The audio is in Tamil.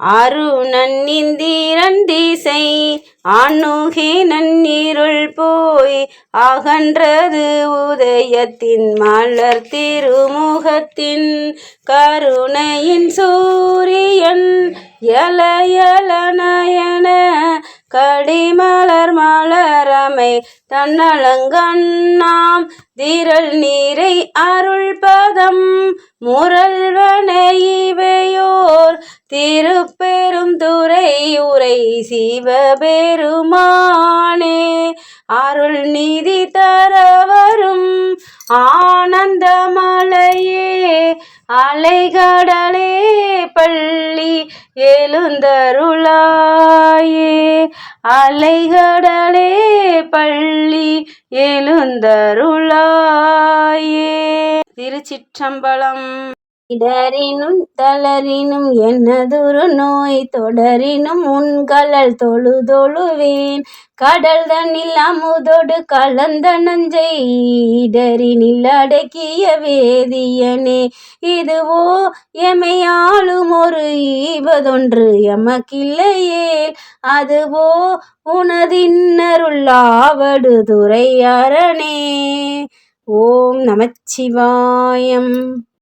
அருணன்னிந்திரண்டிசை ஆணுகே நன்னீருள் போய் அகன்றது உதயத்தின் மலர் திருமுகத்தின் கருணையின் சூரியன். எலயல நயன கடிமலர் மலரமை தன்னலங்கண்ணாம் திரள் நீரை அருள் பதம் முரல்வன இவையோ திருப்பெரும் துறை உரை சிவபெருமானே அருள் நிதி தர வரும் ஆனந்த மலையே அலைகடலே பள்ளி எழுந்தருளாயே. அலைகடலே பள்ளி எழுந்தருளாயே. திருச்சிற்றம்பலம் இடரினும் தளரினும் என்னதொரு நோய்? தொடரினும் உன்கலல் தொழுதொழுவேன். கடல் தண்ணில் அமுதோடு கலந்த நஞ்சை இடரினில் அடக்கிய வேதியனே. இதுவோ எமையாளும் ஒரு ஈவதொன்று எமக்கில்லையே அதுவோ உனதின்னருள்ளாவடு துறை அரணே ஓம் நமச்சிவாயம்.